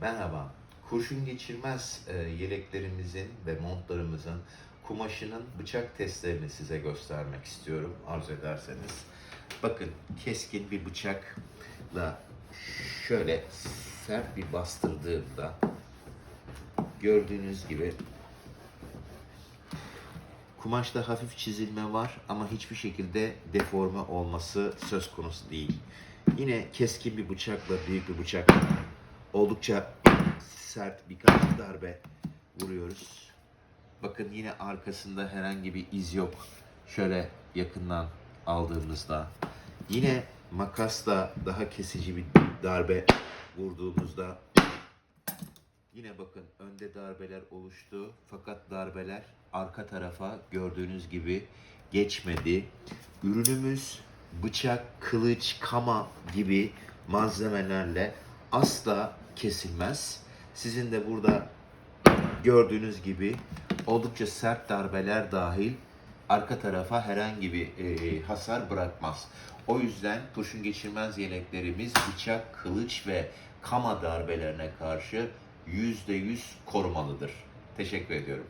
Merhaba. Kurşun geçirmez e, yeleklerimizin ve montlarımızın kumaşının bıçak testlerini size göstermek istiyorum arzu ederseniz. Bakın keskin bir bıçakla şöyle sert bir bastırdığımda gördüğünüz gibi Kumaşta hafif çizilme var ama hiçbir şekilde deforme olması söz konusu değil. Yine keskin bir bıçakla, büyük bir bıçakla oldukça sert birkaç darbe vuruyoruz. Bakın yine arkasında herhangi bir iz yok. Şöyle yakından aldığımızda. Yine makasla daha kesici bir darbe vurduğumuzda Yine bakın önde darbeler oluştu fakat darbeler arka tarafa gördüğünüz gibi geçmedi. Ürünümüz bıçak, kılıç, kama gibi malzemelerle asla kesilmez. Sizin de burada gördüğünüz gibi oldukça sert darbeler dahil arka tarafa herhangi bir e, hasar bırakmaz. O yüzden kurşun geçirmez yeleklerimiz bıçak, kılıç ve kama darbelerine karşı %100 korumalıdır. Teşekkür ediyorum.